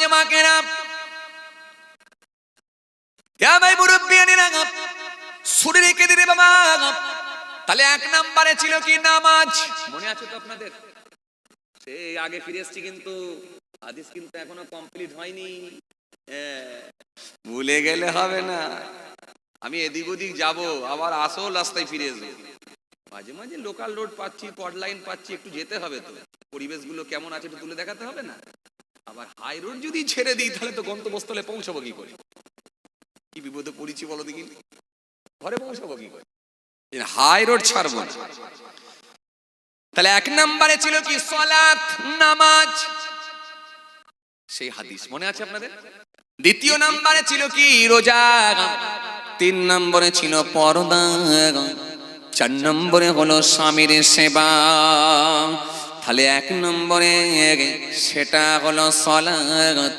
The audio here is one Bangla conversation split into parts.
জামাকেরা ইয়া ভাই মুরব্বিয়ানিরা ছুটি রেখে দিলে বাবা তাহলে এক ছিল কি নামাজ মনে আছে তো আপনাদের? আগে ফিরে কিন্তু কিন্তু এখনও কমপ্লিট হয়নি। হ্যাঁ, ভুলে গেলে হবে না। আমি এদিক ওদিক যাব আবার আসল রাস্তায় ফিরে আসব মাঝে মাঝে লোকাল রোড পাচ্ছি পড লাইন পাচ্ছি একটু যেতে হবে তো। পরিবেশগুলো কেমন আছে একটু তুলে দেখাতে হবে না? আবার হাই রোড যদি ছেড়ে দিই, তাহলে তো গন্তব্যস্থলে পৌঁছাবো কি করে? কি বিপদে পড়েছি বলো দেখি ঘরে পৌঁছাবো কি করে? হাই রোড ছাড়বো। তাহলে এক নম্বরে ছিল কি? সলাৎ নামাজ। সেই হাদিস মনে আছে আপনাদের? দ্বিতীয় নম্বরে ছিল কি? রোজা। তিন নম্বরে ছিল পর্দা। চার নম্বরে হলো স্বামীর সেবা। তাহলে এক নম্বরে সেটা হলো সলাৎ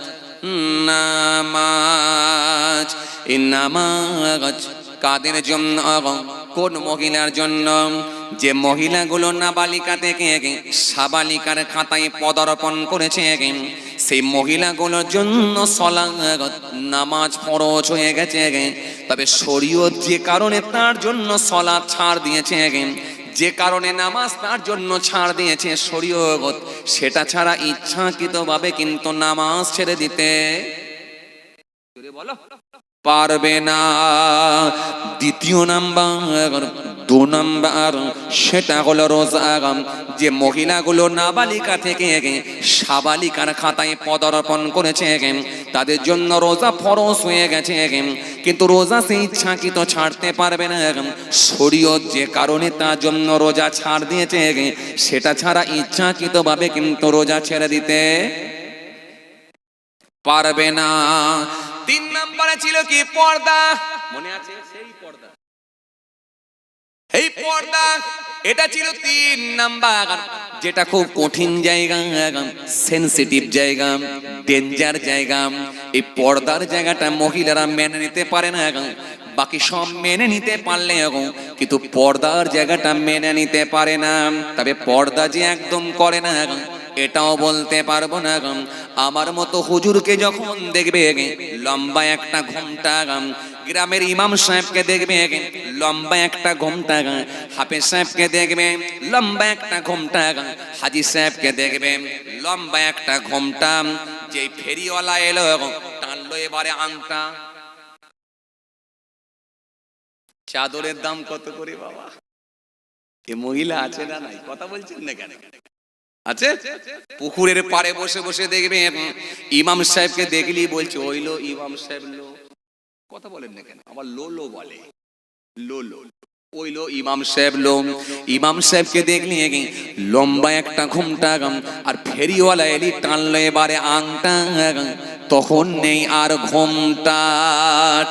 নামাজ। এই নামাজ কাদের জন্য কোন মহিলার জন্য? যে মহিলাগুলো নাবালিকা থেকে সাবালিকার খাতায় পদার্পণ করেছে, সেই মহিলাগুলোর জন্য সলাগত নামাজ ফরজ হয়ে গেছে। তবে শরীয়ত যে কারণে তার জন্য সলা ছাড় দিয়েছে যে কারণে নামাজ তার জন্য ছাড় দিয়েছে শরীয়ত। সেটা ছাড়া ইচ্ছাকৃতভাবে কিন্তু নামাজ ছেড়ে দিতে বলো পারবে না। দ্বিতীয় নাম্বার দু নম্বর সেটা হলো রোজা যে মহিলাগুলো নাবালিকা থেকে সাবালিকার খাতায় পদার্পণ করেছে, তাদের জন্য রোজা ফরজ হয়ে গেছে। কিন্তু রোজা সেই সে ইচ্ছাকৃত ছাড়তে পারবে না। শরীয়ত যে কারণে তার জন্য রোজা ছাড় দিয়েছে, সেটা ছাড়া ইচ্ছাকৃতভাবে কিন্তু রোজা ছেড়ে দিতে পারবে না। তিন নম্বরে ছিল কি পর্দা? মনে আছে? পর্দা। এটা ছিল তিন নাম্বার। যেটা খুব কঠিন জায়গা সেন্সিটিভ জায়গা ডেঞ্জার জায়গা। এই পর্দার জায়গাটা মহিলারা মেনে নিতে পারে না বাকি সব মেনে নিতে পারলে কিন্তু পর্দার জায়গাটা মেনে নিতে পারে না। তবে পর্দা যে একদম করে না এটাও বলতে পারব না আমার মতো হুজুরকে যখন দেখবে লম্বা একটা ঘুমটা গ্রামের ইমাম সাহেবকে দেখবে লম্বা একটা ঘুমটা গা হাফেজ সাহেবকে দেখবে, লম্বা একটা ঘুমটা হাজি সাহেবকে দেখবে, লম্বা একটা ঘুমটা যে ফেরিওয়ালা এলো টানলো এবারে আংটা। চাদরের দাম কত করে বাবা? এ মহিলা আছে না নাই? কথা বলছেন না কেন? আছে? পুকুরের পাড়ে বসে বসে দেখবে ইমাম সাহেবকে দেখলি বলছে ওইলো ইমাম সাহেব লো। কথা বলেন না কেন? আবার লো লো বলে। লো লো। ওইলো ইমাম সাহেব লো। ইমাম সাহেবকে দেখলি লম্বা একটা ঘুমটা আর ফেরিওয়ালা এলি টানলো এবারে আংটা। তখন নেই আর ঘুমটা।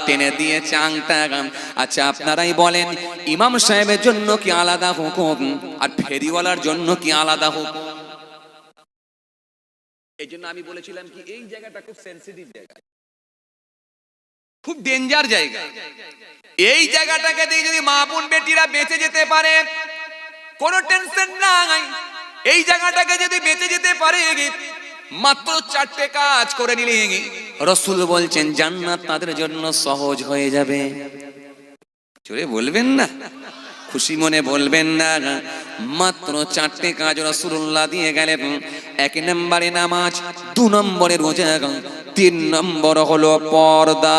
টেনে দিয়েছে আংটা গাম। আচ্ছা আপনারাই বলেন, ইমাম সাহেবের জন্য কি আলাদা হুকুম? আর ফেরিওয়ালার জন্য কি আলাদা হুকুম? এই জন্য আমি বলেছিলাম কি, এই জায়গাটা খুব সেন্সিটিভ জায়গা। খুব ডেঞ্জার জায়গা। এই জায়গাটাকে দিয়ে যদি মা বোন বেটিরা বেঁচে যেতে পারে, কোনো টেনশন নাই। এই জায়গাটাকে যদি বেঁচে যেতে পারে, মাত্র চারটে কাজ করে নিলে। রসুল বলছেন, জান্নাত তাদের জন্য সহজ হয়ে যাবে। চলে বলবেন না? খুশি মনে বলবেন না? মাত্র চারটে কাজ রসুল্লাহ দিয়ে গেলেন। এক নম্বরে নামাজ, দু নম্বরে রোজা তিন নম্বর হলো পর্দা।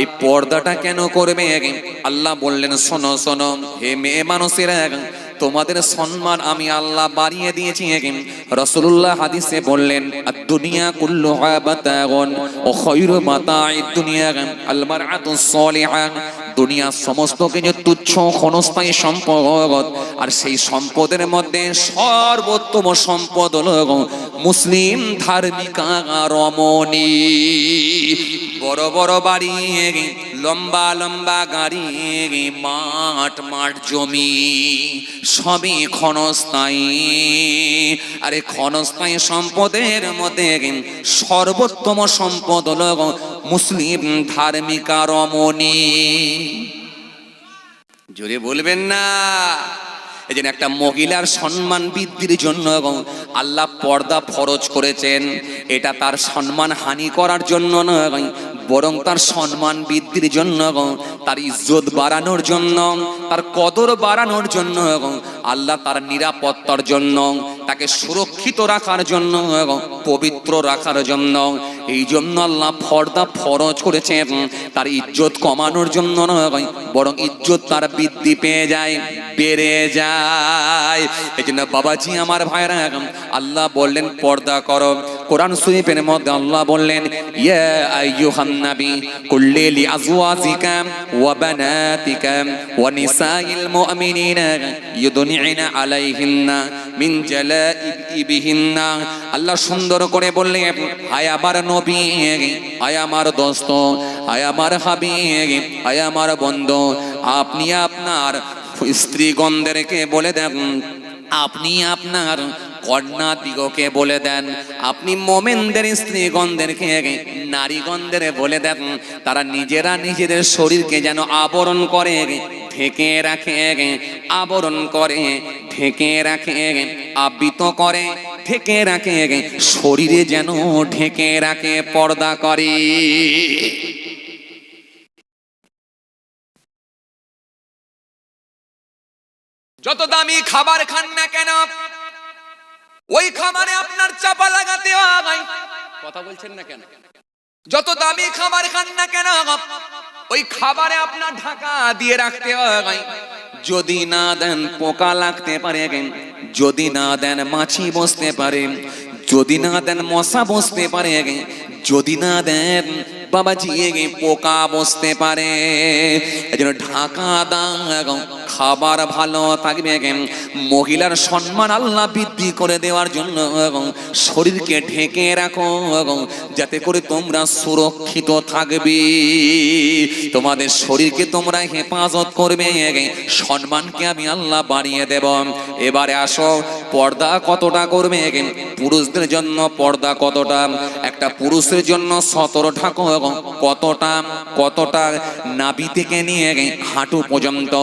এই পর্দাটা কেন করবে? আল্লাহ বললেন, শোনো শোনো, হে মেয়ে মানুষেরা তোমাদের সম্মান আমি আল্লাহ বাড়িয়ে দিয়েছি রসুল্লাহ হাদিসে বললেন দুনিয়া কুল্লু বাতাগন ও খৈর মাতাই দুনিয়া আল মারআতু সলিহা। দুনিয়া সমস্ত কিছু তুচ্ছ ক্ষণস্থায়ী সম্পদ, আর সেই সম্পদের মধ্যে সর্বোত্তম সম্পদ হল মুসলিম ধার্মিকা রমণী বড় বড় বাড়ি লম্বা লম্বা গাড়ি, মাঠ মাঠ জমি, সবই ক্ষণস্থায়ী। আরে ক্ষণস্থায়ী সম্পদের মধ্যে সর্বোত্তম সম্পদ হল মুসলিম ধার্মিকা রমণী জোরে বলবেন না। এই জন্য একটা মহিলার সম্মান বৃদ্ধির জন্য এবং আল্লাহ পর্দা ফরজ করেছেন, এটা তার সম্মান হানি করার জন্য নয়। বরং তার সম্মান বৃদ্ধির জন্য তার ইজ্জত বাড়ানোর জন্য, তার কদর বাড়ানোর জন্য আল্লাহ তার নিরাপত্তার জন্য, তাকে সুরক্ষিত রাখার জন্য পবিত্র রাখার জন্য। এই জন্য আল্লাহ ফর্দা ফরজ করেছেন তার ইজ্জত কমানোর জন্য নয় বরং ইজ্জত তার বৃদ্ধি পেয়ে যায়, বেড়ে যায়। এই জন্য বাবাজি আমার ভাইরা আল্লাহ বললেন, পর্দা করো। কোরআন শরীফের মধ্যে আল্লাহ বললেন, ইয়া আইয়ুহান নবী, কুল্লি লি আজওয়াজিকা ওয়া বানাতিকা ওয়া নিসাইল মুমিনিনা ইউদনিনা আলাইহিন্না মিন জালাইবিহিন্না। আল্লাহ সুন্দর করে বললেন, হায় আমার নবী, হায় আমার দোস্ত, হায় আমার হাবিব, হায় আমার বন্ধু, আপনি আপনার স্ত্রীগণদেরকে বলে দেন, আপনি আপনার কন্যা দিগকে বলে দেন, আপনি মোমেনদের স্ত্রীগণদেরকে নারীগণদের বলে দেন, তারা নিজেরা নিজেদের শরীরকে যেন আবরণ করে ঢেকে রাখে আবরণ করে, ঢেকে রাখে আবৃত করে, ঢেকে রাখে শরীরে যেন ঢেকে রাখে, পর্দা করে। যত দামি খাবার খান না কেন ওই খাবারে আপনার চাপা লাগাতে হয়। কথা বলছেন না কেন? যত দামি খাবার খান না কেন? ওই খাবারে আপনার ঢাকা দিয়ে রাখতে হয়। যদি না দেন পোকা লাগতে পারে, যদি না দেন মাছি বসতে পারে, যদি না দেন মশা বসতে পারে, যদি না দেন বাবাজি এগে পোকা বসতে পারে। এজন্য ঢাকা দাও খাবার ভালো থাকবে মহিলার সম্মান আল্লাহ বৃদ্ধি করে দেওয়ার জন্য, এবং শরীরকে ঢেকে রাখো, এবং যাতে করে তোমরা সুরক্ষিত থাকবে। তোমাদের শরীরকে তোমরা হেফাজত করবে সম্মানকে আমি আল্লাহ বাড়িয়ে দেব। এবারে আসো পর্দা কতটা করবে? পুরুষদের জন্য পর্দা কতটা? একটা পুরুষের জন্য সতেরো ঢাকো এবং কতটা? কতটা নাভি থেকে নিয়ে হাঁটু পর্যন্ত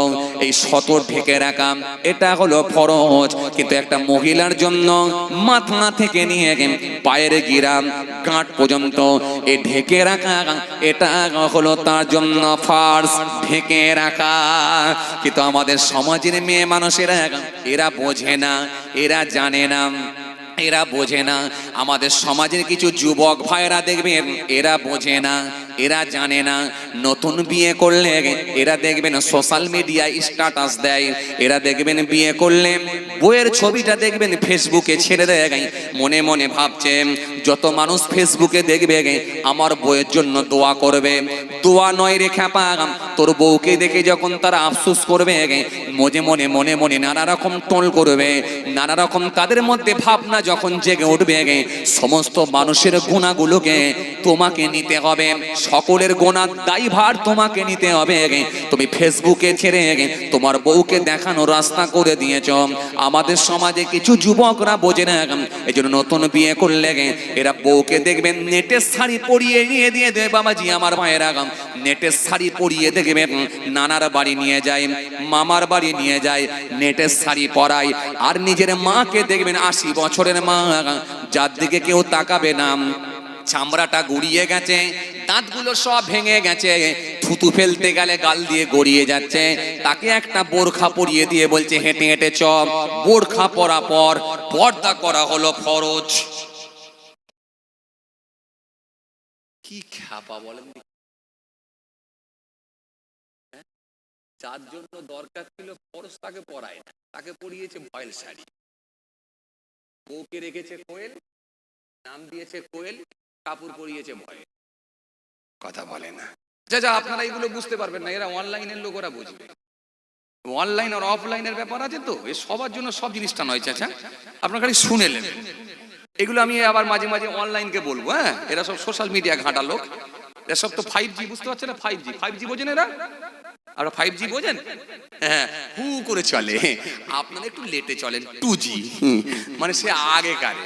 এই সতর ঢেকে রাখা, এটা হলো ফরজ। কিন্তু একটা মহিলার জন্য মাথা থেকে নিয়ে পায়ের গিরাম গাঁট পর্যন্ত এই ঢেকে রাখা, এটা হলো তার জন্য ফার্স ঢেকে রাখা। কিন্তু আমাদের সমাজের মেয়ে মানুষেরা এরা বোঝে না এরা জানে না, এরা বোঝে না। আমাদের সমাজের কিছু যুবক ভাইরা দেখবেন, এরা বোঝে না। এরা জানে না। নতুন বিয়ে করলে এরা দেখবেন সোশ্যাল মিডিয়ায় স্ট্যাটাস দেয়। এরা দেখবেন বিয়ে করলে বইয়ের ছবিটা দেখবেন ফেসবুকে ছেড়ে দেয়। মনে মনে ভাবছে, যত মানুষ ফেসবুকে দেখবে, আমার বইয়ের জন্য দোয়া করবে। দোয়া নয় রেখা পাগাম তোর বউকে দেখে যখন তারা আফসোস করবে, মনে মনে মনে মনে নানা রকম টোল করবে। নানা রকম তাদের মধ্যে ভাবনা যখন জেগে উঠবে, সমস্ত মানুষের গুণাগুলোকে তোমাকে নিতে হবে। সকলের গোনার দায়ভার তোমাকে নিতে হবে তুমি ফেসবুকে ছেড়ে তোমার বউকে দেখানো রাস্তা করে দিয়েছ। আমাদের সমাজে কিছু যুবকরা বোঝে না এই জন্য নতুন বিয়ে করলে এরা বউকে দেখবেন নেটের শাড়ি পরিয়ে নিয়ে দিয়ে দেবে বাবাজি, আমার মায়ের আগাম নেটের শাড়ি পরিয়ে দেখবেন নানার বাড়ি নিয়ে যায়, মামার বাড়ি নিয়ে যায়, নেটের শাড়ি পরায়। আর নিজের মাকে দেখবেন আশি বছরের মা যার দিকে কেউ তাকাবে না। চামড়াটা গুড়িয়ে গেছে। দাঁতগুলো সব ভেঙে গেছে। থুতু ফেলতে গেলে গাল দিয়ে গড়িয়ে যাচ্ছে। তাকে একটা বোরখা পরিয়ে দিয়ে বলছে, হেঁটে হেঁটে চপ বোরখা পরা পর পর্দা করা হলো ফরজ। কি খ্যাপা বলেন হ্যাঁ? যার জন্য দরকার ছিল ফরজ, তাকে পরায় না। তাকে পরিয়েছে ভয়েল শাড়ি। বউকে রেখেছে কোয়েল, নাম দিয়েছে কোয়েল, কাপড় পরিয়েছে ভয়ে কথা বলে না। যা যা, আপনারা এগুলো বুঝতে পারবেন না, এরা অনলাইনের লোক, ওরা বুঝবে। অনলাইন আর অফলাইনের ব্যাপার আছে তো, এ সবার জন্য সব জিনিসটা নয়, চাচা। আপনার খালি শুনে নেবেন এগুলো আমি আবার মাঝে মাঝে অনলাইনকে বলব হ্যাঁ? এরা সব সোশ্যাল মিডিয়া ঘাঁটা লোক। এরা সব তো ফাইভ জি বুঝতে পারছে না? ফাইভ জি ফাইভ জি বোঝেন এরা? আপনারা ফাইভ জি বোঝেন? হ্যাঁ হু করে চলে। আপনারা একটু লেটে চলেন টু জি মানে সে আগে কারে